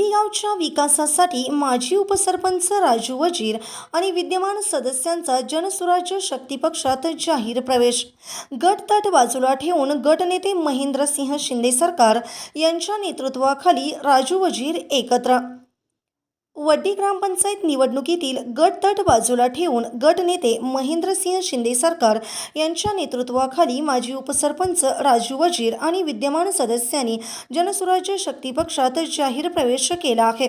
वड्डी गावच्या विकासासाठी माजी उपसरपंच राजू वजीर आणि विद्यमान सदस्यांचा जनसुराज्य शक्ती पक्षात जाहीर प्रवेश. गट तट बाजूला ठेवून गटनेते महेंद्रसिंह शिंदे सरकार यांच्या नेतृत्वाखाली राजू वजीर एकत्र वड्डी ग्रामपंचायत निवडणुकीतील गट तट बाजूला ठेवून गटनेते महेंद्रसिंह शिंदे सरकार यांच्या नेतृत्वाखाली माजी उपसरपंच राजू वजीर आणि विद्यमान सदस्यांनी जनसुराज्य शक्ती पक्षात जाहीर प्रवेश केला आहे.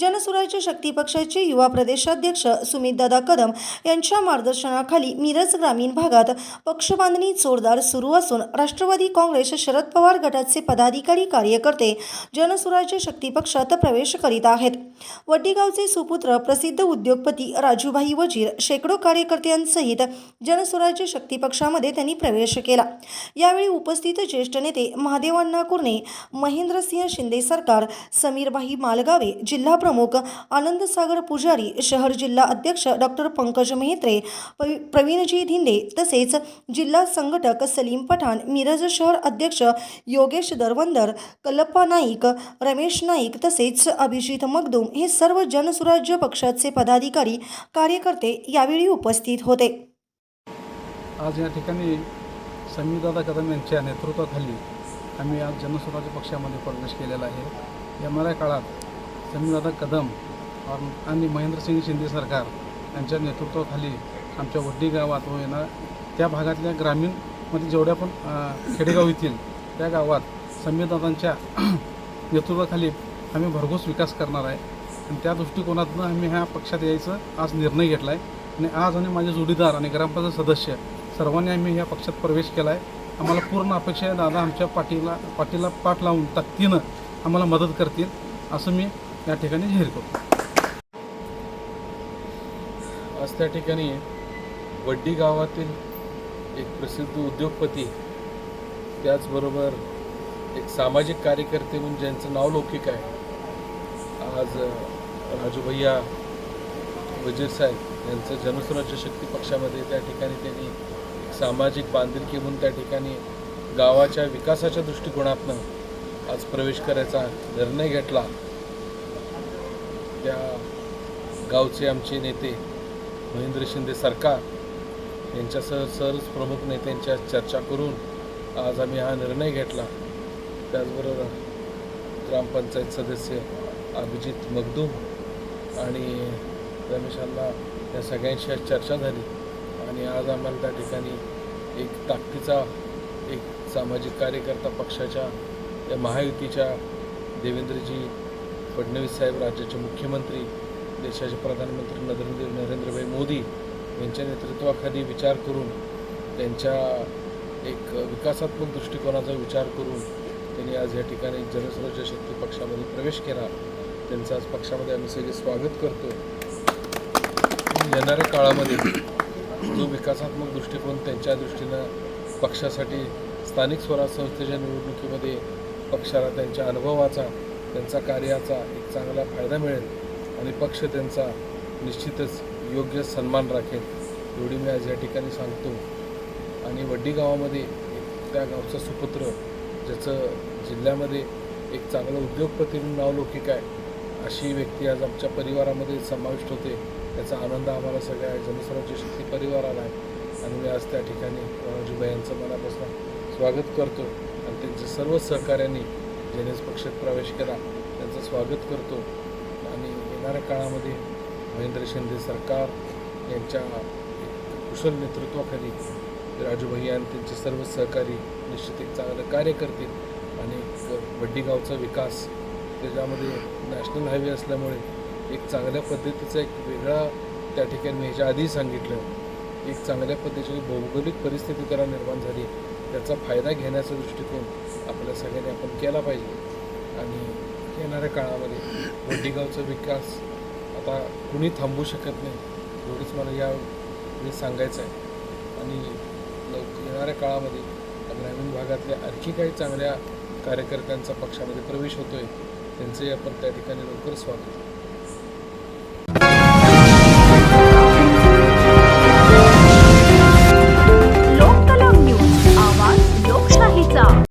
जनसुराज्य शक्ती पक्षाचे युवा प्रदेशाध्यक्ष सुमितदादा कदम यांच्या मार्गदर्शनाखाली मिरज ग्रामीण भागात पक्षबांधणी जोरदार सुरू असून राष्ट्रवादी काँग्रेस शरद पवार गटाचे पदाधिकारी कार्यकर्ते जनसुराज्य शक्ती पक्षात प्रवेश करीत आहेत. वड्डीगावचे सुपुत्र प्रसिद्ध उद्योगपती राजूभाई वजीर शेकडो कार्यकर्त्यांसहित जनस्वराज्य शक्ती पक्षामध्ये त्यांनी प्रवेश केला. यावेळी उपस्थित ज्येष्ठ नेते महादेवांना कुर्णे महेंद्रसिंह शिंदे सरकार समीरभाई मालगावे जिल्हा प्रमुख आनंदसागर पुजारी शहर जिल्हा अध्यक्ष डॉक्टर पंकज मेहत्रे प्रवीणजी धिंदे तसेच जिल्हा संघटक सलीम पठाण मिरज शहर अध्यक्ष योगेश दरवंदर कल्लप्पा नाईक रमेश नाईक तसेच अभिजित मगदूम हे सर्व जनसुराज्य पक्षाचे पदाधिकारी कार्यकर्ते यावेळी उपस्थित होते. आज या ठिकाणी संयुदादा कदम यांच्या नेतृत्वाखाली आम्ही आज जनस्वराज्य पक्षामध्ये प्रवेश केलेला आहे. येणाऱ्या काळात संयुदादा कदम आणि महेंद्रसिंग शिंदे सरकार यांच्या नेतृत्वाखाली आमच्या वड्डी गावात व येणार त्या भागातल्या ग्रामीणमध्ये जेवढ्या पण खेडेगाव येतील त्या गावात संयुदादांच्या नेतृत्वाखाली आम्ही भरघोस विकास करणार आहे. आणि त्या दृष्टिकोनातून आम्ही ह्या पक्षात यायचं आज निर्णय घेतला आहे आणि आज आणि माझे जोडीदार आणि ग्रामपंचायत सदस्य सर्वांनी आम्ही या पक्षात प्रवेश केला आहे आम्हाला पूर्ण अपेक्षा आहे दादा आमच्या पाठीला पाठीला पाठ लावून ताकदीनं आम्हाला मदत करतील असं मी या ठिकाणी जाहीर करतो. आज त्या ठिकाणी वड्डी गावातील एक प्रसिद्ध उद्योगपती त्याचबरोबर एक सामाजिक कार्यकर्ते म्हणून ज्यांचं नाव लौकिक आहे आज राजूभैया राजू भैया वजीर साहेब यांचं जनसुराज्य शक्ती पक्षामध्ये त्या ठिकाणी त्यांनी सामाजिक बांधिलकी म्हणून त्या ठिकाणी गावाच्या विकासाच्या दृष्टिकोनातनं आज प्रवेश करायचा निर्णय घेतला. त्या गावचे आमचे नेते महेंद्र शिंदे सरकार यांच्यासह सरच प्रमुख नेत्यांच्या चर्चा करून आज आम्ही हा निर्णय घेतला. त्याचबरोबर ग्रामपंचायत सदस्य अभिजित मगदूम आणि रमेशांना या सगळ्यांशी आज चर्चा झाली. आणि आज आम्हाला त्या ठिकाणी एक ताकदीचा एक सामाजिक कार्यकर्ता पक्षाच्या या महायुतीच्या देवेंद्रजी फडणवीस साहेब राज्याचे मुख्यमंत्री देशाचे प्रधानमंत्री नरेंद्र नरेंद्रभाई मोदी यांच्या नेतृत्वाखाली विचार करून त्यांच्या एक विकासात्मक दृष्टिकोनाचा विचार करून त्यांनी आज या ठिकाणी जनसुरक्षा शक्ती पक्षामध्ये प्रवेश केला. त्यांचं आज पक्षामध्ये आम्ही सगळे स्वागत करतो येणाऱ्या काळामध्ये जो विकासात्मक दृष्टिकोन त्यांच्या दृष्टीनं पक्षासाठी स्थानिक स्वराज संस्थेच्या निवडणुकीमध्ये पक्षाला त्यांच्या अनुभवाचा त्यांचा कार्याचा एक चांगला फायदा मिळेल आणि पक्ष त्यांचा निश्चितच योग्य सन्मान राखेल एवढी मी आज या ठिकाणी सांगतो. आणि वड्डी गावामध्ये एक त्या गावचा सुपुत्र ज्याचं जिल्ह्यामध्ये एक चांगलं उद्योगपती म्हणून नावलौकिक आहे अशी व्यक्ती आज आमच्या परिवारामध्ये समाविष्ट होते. त्याचा आनंद आम्हाला सगळ्या जनसराज्य शक्ती परिवाराला आहे. आणि मी आज त्या ठिकाणी राजूबाई यांचं मनापासून स्वागत करतो. आणि त्यांच्या सर्व सहकार्यांनी ज्याने पक्षात प्रवेश केला. त्यांचं स्वागत करतो. आणि येणाऱ्या काळामध्ये महेंद्र शिंदे सरकार यांच्या कुशल नेतृत्वाखाली राजूभाई आणि त्यांचे सर्व सहकारी निश्चित एक चांगलं कार्य करतील. आणि एक विकास त्याच्यामध्ये नॅशनल हायवे असल्यामुळे एक चांगल्या पद्धतीचा एक वेगळा त्या ठिकाणी मी ह्याच्या आधी सांगितलं एक चांगल्या पद्धतीची भौगोलिक परिस्थिती त्याला निर्माण झाली. त्याचा फायदा घेण्याचा दृष्टिकोन आपल्या सगळ्यांनी आपण केला पाहिजे. आणि येणाऱ्या काळामध्ये वड्डीगावचा विकास आता कुणी थांबवू शकत नाही एवढंच मला यावेळी सांगायचं आहे. आणि लवकर येणाऱ्या काळामध्ये ग्रामीण भागातल्या आणखी काही चांगल्या कार्यकर्त्यांचा पक्षामध्ये प्रवेश होतो आहे त्यांचंही आपण त्या ठिकाणी लवकर स्वागत